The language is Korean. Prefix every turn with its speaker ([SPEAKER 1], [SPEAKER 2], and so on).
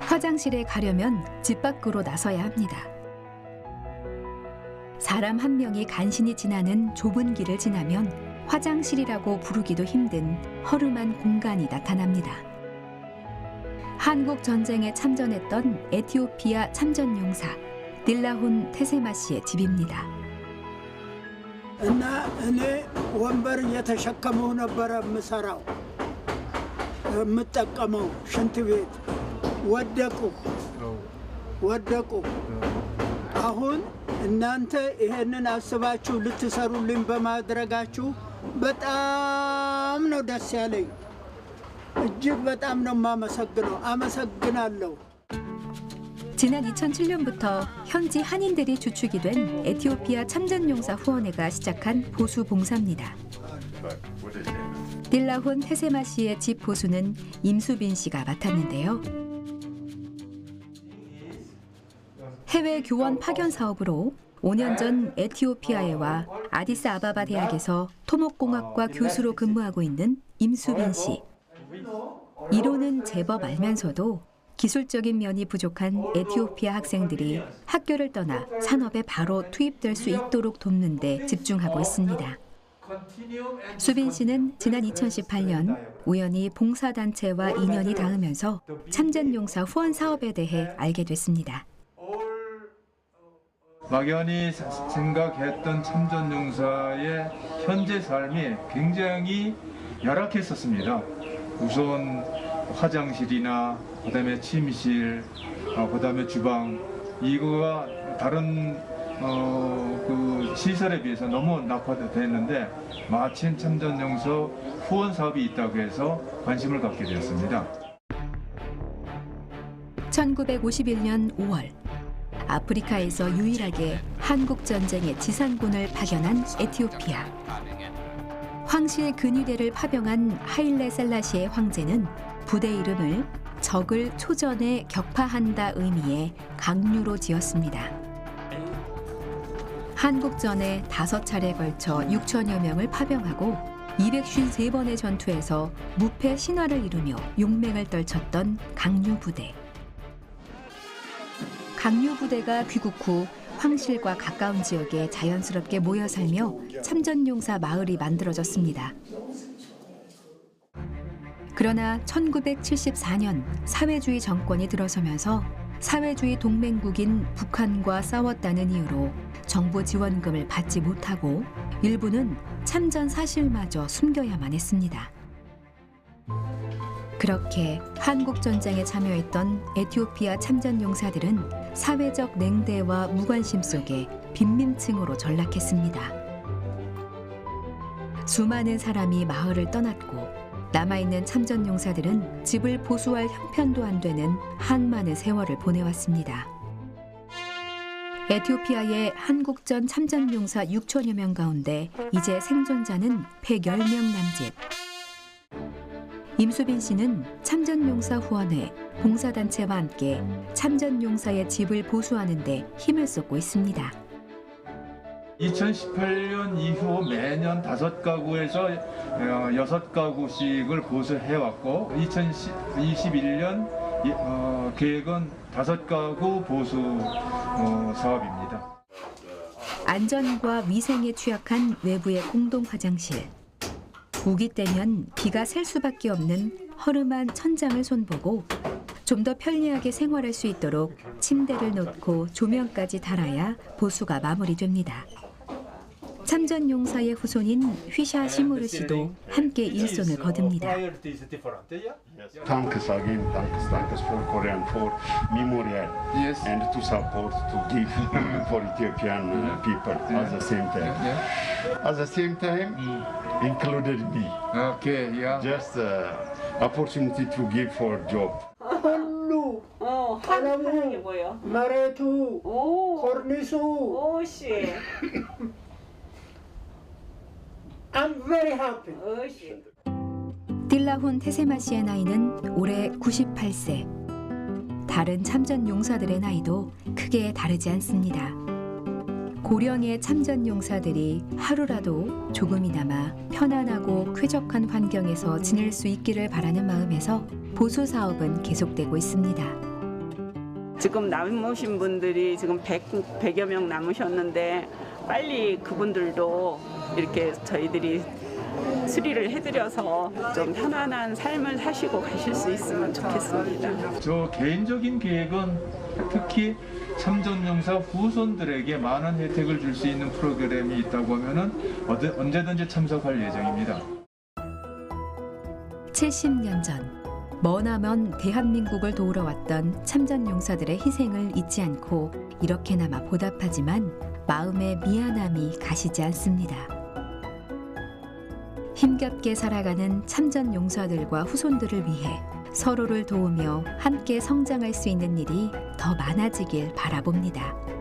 [SPEAKER 1] 화장실에 가려면 집 밖으로 나서야 합니다. 사람 한 명이 간신히 지나는 좁은 길을 지나면 화장실이라고 부르기도 힘든 허름한 공간이 나타납니다. 한국 전쟁에 참전했던 에티오피아 참전용사 딜라훈 테세마 씨의 집입니다.
[SPEAKER 2] እና እኔ ወንበር እየተሸከመው ነበረ የምሰራው የምጠቀመው ሽንት ቤት ወደቁ ወደቁ። አሁን እናንተ ይሄንን አስባችሁ ልትሰሩልኝ በማድረጋችሁ በጣም ነው ደስ ያለኝ። እጅግ በጣም ነው የማመሰግነው። አመሰግናለሁ።
[SPEAKER 1] 지난 2007년부터 현지 한인들이 주축이 된 에티오피아 참전용사 후원회가 시작한 보수 봉사입니다. 딜라훈 테세마 씨의 집 보수는 임수빈 씨가 맡았는데요. 해외 교원 파견 사업으로 5년 전 에티오피아에 와 아디스 아바바 대학에서 토목공학과 교수로 근무하고 있는 임수빈 씨. 이론은 제법 알면서도 기술적인 면이 부족한 에티오피아 학생들이 학교를 떠나 산업에 바로 투입될 수 있도록 돕는 데 집중하고 있습니다. 수빈 씨는 지난 2018년 우연히 봉사단체와 인연이 닿으면서 참전용사 후원 사업에 대해 알게 됐습니다.
[SPEAKER 3] 막연히 사- 생각했던 참전용사의 현재 삶이 굉장히 열악했었습니다. 우선 화장실이나 그다음에 침실, 어, 그다음에 주방 이거가 다른 어, 그 시설에 비해서 너무 낙화됐는데 마침 참전용사 후원 사업이 있다고 해서 관심을 갖게 되었습니다.
[SPEAKER 1] 1951년 5월 아프리카에서 유일하게 한국 전쟁의 지상군을 파견한 에티오피아. 황실 근위대를 파병한 하일레 셀라시의 황제는 부대 이름을 적을 초전에 격파한다 의미의 강류로 지었습니다. 한국전에 다섯 차례 걸쳐 6천여 명을 파병하고 253번의 전투에서 무패 신화를 이루며 용맹을 떨쳤던 강류 부대. 강류 부대가 귀국 후 황실과 가까운 지역에 자연스럽게 모여 살며 참전용사 마을이 만들어졌습니다. 그러나 1974년 사회주의 정권이 들어서면서 사회주의 동맹국인 북한과 싸웠다는 이유로 정부 지원금을 받지 못하고 일부는 참전 사실마저 숨겨야만 했습니다. 그렇게 한국 전쟁에 참여했던 에티오피아 참전 용사들은 사회적 냉대와 무관심 속에 빈민층으로 전락했습니다. 수많은 사람이 마을을 떠났고 남아있는 참전 용사들은 집을 보수할 형편도 안 되는 한많은 세월을 보내왔습니다. 에티오피아의 한국전 참전 용사 6천여 명 가운데 이제 생존자는 110명 남짓. 임수빈 씨는 참전용사 후원회, 봉사단체와 함께 참전용사의 집을 보수하는 데 힘을 쏟고 있습니다.
[SPEAKER 3] 2018년 이후 매년 다섯 가구에서 어, 여섯 가구씩을 보수해왔고 2021년 어, 계획은 다섯 가구 보수 어, 사업입니다.
[SPEAKER 1] 안전과 위생에 취약한 외부의 공동 화장실. 우기 때면 비가 셀 수밖에 없는 허름한 천장을 손보고 좀 더 편리하게 생활할 수 있도록 침대를 놓고 조명까지 달아야 보수가 마무리됩니다. 참전 용사의 후손인 휘샤 시무르 씨도 함께 일손을 거둡니다.
[SPEAKER 4] Thanks again, thanks, thanks for Korean for memorial
[SPEAKER 3] Yes.
[SPEAKER 4] and to support to give for Ethiopian uh, people at the same time. At the same time, included me.
[SPEAKER 3] Okay, yeah.
[SPEAKER 4] Just uh, opportunity to give for job.
[SPEAKER 5] 할루 어, 한국이 뭐예요?
[SPEAKER 2] 마레투
[SPEAKER 5] 오
[SPEAKER 2] 코르니소
[SPEAKER 5] 오씨
[SPEAKER 2] I'm very happy.
[SPEAKER 5] 오씨
[SPEAKER 1] 딜라훈 테세마 씨의 나이는 올해 98세. 다른 참전 용사들의 나이도 크게 다르지 않습니다. 고령의 참전 용사들이 하루라도 조금이나마 편안하고 쾌적한 환경에서 지낼 수 있기를 바라는 마음에서 보수 사업은 계속되고 있습니다.
[SPEAKER 6] 지금 남으신 분들이 지금 100, 100여 명 남으셨는데 빨리 그분들도 이렇게 저희들이 수리를 해드려서 좀 편안한 삶을 사시고 가실 수 있으면 좋겠습니다.
[SPEAKER 3] 저 개인적인 계획은 특히 참전용사 후손들에게 많은 혜택을 줄 수 있는 프로그램이 있다고 하면은 어디- 언제든지 참석할 예정입니다.
[SPEAKER 1] 70년 전 머나먼 대한민국을 도우러 왔던 참전 용사들의 희생을 잊지 않고 이렇게나마 보답하지만 마음의 미안함이 가시지 않습니다. 힘겹게 살아가는 참전 용사들과 후손들을 위해 서로를 도우며 함께 성장할 수 있는 일이 더 많아지길 바라봅니다.